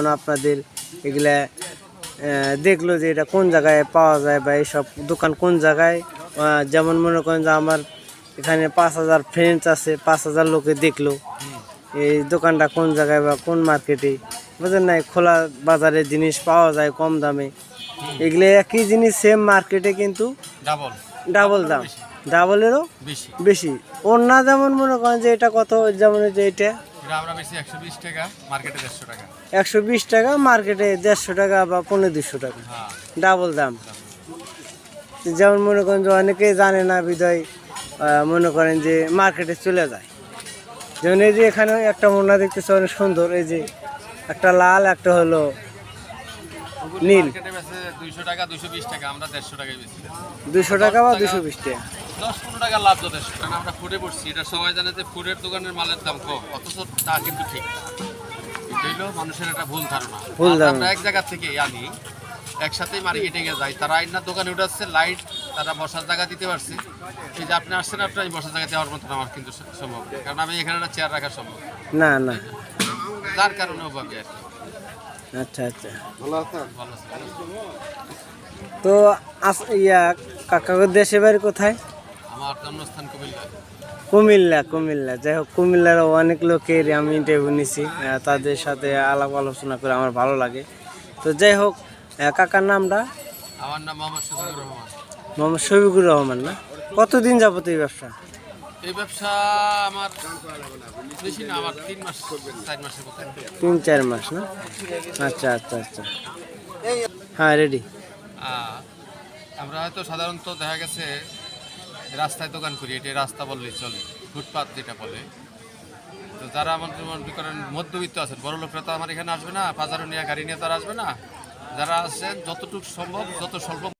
যেমন আপনাদের এগুলা দেখল যে এটা কোন জায়গায় পাওয়া যায় বা এইসব দোকান কোন জায়গায় যেমন মনে করেন যে আমার এখানে পাঁচ হাজার ফ্রেন্ডস আছে পাঁচ হাজার লোকে দেখল এই দোকানটা কোন জায়গায় বা কোন মার্কেটে বুঝলেন না খোলা বাজারে জিনিস পাওয়া যায় কম দামে। এগুলো একই জিনিস সেম মার্কেটে কিন্তু ডাবল ডাবল দাম। ডাবলেরও বেশি। বেশি। অন্য যেমন মনে করেন যে এটা কত যেমন যে এটা এটা আমরা বেশি একশো বিশ টাকা মার্কেটে দেড়শো টাকা। একশো বিশ টাকা মার্কেটে দেড়শো টাকা বা পনেরো দুশো টাকা। হ্যাঁ। ডাবল দাম। যেমন মনে করেন যে অনেকেই জানে না বিদয় মনে করেন যে মার্কেটে চলে যায়। যেমন এই যে এখানে একটা মোনা দেখতেছে অনেক সুন্দর এই যে একটা লাল একটা হলো নীল। দুইশো টাকা দুইশো বিশ টাকা আমরা দেড়শো টাকায় বেশি দুশো টাকা বা দুশো বিশ টাকা? দশ পনেরো টাকা লাভ যথেষ্ট কারণ আমরা ফুডে পড়ছি। এটা সবাই জানে যে ফুডের দোকানের মালের দাম কম অথচ তা কিন্তু ঠিক না। এটা হইল মানুষের একটা ভুল ধারণা। ভুল ধারণা। আমরা এক জায়গা থেকে আনি একসাথেই মার্কেটে গিয়ে যাই তারা আইনার দোকানে উঠাচ্ছে লাইট তারা বসার জায়গা দিতে পারছে। এই যে আপনি আসছেন আপনার এই বসার জায়গা দেওয়ার মতন আমার কিন্তু সম্ভব কারণ আমি এখানে একটা চেয়ার রাখা সম্ভব না। না যার কারণে অভাবী আর কি। আচ্ছা আচ্ছা। ভালো আছে। তো আস- ইয়া কাকার দেশে বাড়ি কোথায়? আমার জন্মস্থান কুমিল্লা। কুমিল্লা কুমিল্লা। যাই হোক কুমিল্লার অনেক লোকের আমি ইন্টারভিউ নিছি তাদের সাথে আলাপ আলোচনা করে আমার ভালো লাগে। তো যাই হোক কাকার নামটা? আমার নাম মোহাম্মদ শফিকুর রহমান। মোহাম্মদ শফিকুর রহমান না? কতদিন যাবত এই ব্যবসা? এই ব্যবসা আমার বেশি না আমার তিন মাস চার মাসের তিন চার মাস না? আচ্ছা আচ্ছা আচ্ছা। হ্যাঁ রেডি আমরা হয়তো সাধারণত দেখা গেছে রাস্তায় দোকান করি এটা রাস্তা বললেই চলে, ফুটপাত যেটা বলে। তো যারা আমাদের মনে করেন মধ্যবিত্ত আছেন, বড় লোকরা তো আমার এখানে আসবে না বাজারে নিয়ে, গাড়ি নিয়ে তারা আসবে না। যারা আছেন, যতটুকু সম্ভব, যত স্বল্প